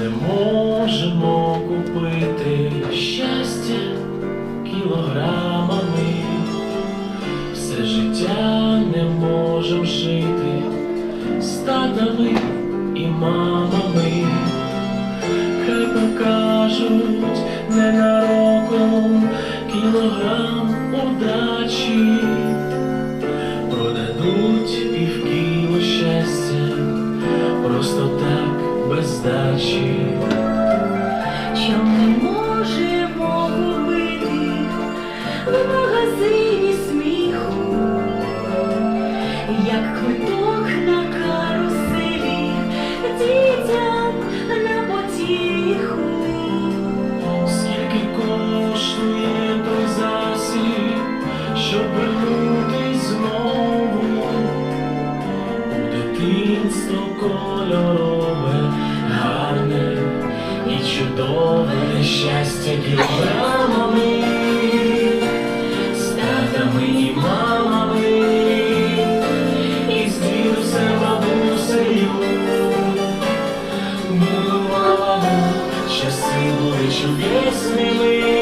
не можемо купити щастя кілограмами, все життя не можем жити з татами і мамами, хай покажуть ненароком кілограм удачі, продадуть півкіло щастя, просто так was that you? Дитинство кольорове, гарне і чудове щастя кілограмами, з і мамами, і з дідусем бабусею. Будувала, часи були чудесними,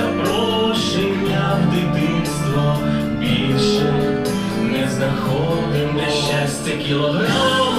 запрошення в дитинство більше не знаходим нещастя кілограм.